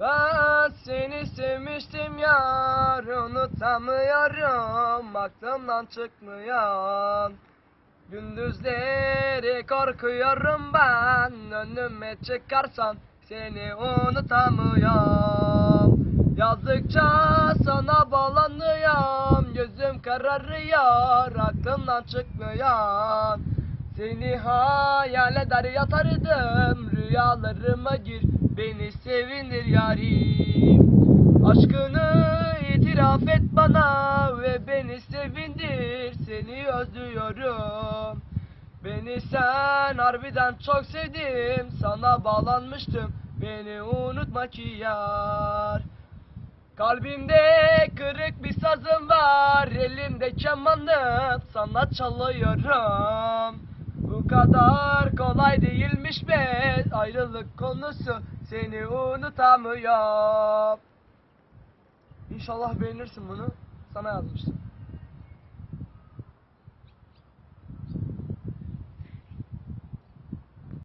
Ben seni sevmiştim yar unutamıyorum aklımdan çıkmıyor Gündüzleri korkuyorum ben önüme çıkarsan seni unutamıyorum. Yazdıkça sana bağlanıyorum gözüm kararıyor aklımdan çıkmıyor Seni hayal eder yatardım rüyalarıma gir beni sevindir yarim. Aşkını itiraf et bana ve beni sevindir. Seni özlüyorum. Beni sen harbiden çok sevdim. Sana bağlanmıştım. Beni unutma ki yar. Kalbimde kırık bir sazım var. Elimde kemanım. Sana çalıyorum Bu kadar kolay değilmiş be. Ayrılık konusu seni unutamıyorum. İnşallah beğenirsin bunu. Sana yazmıştım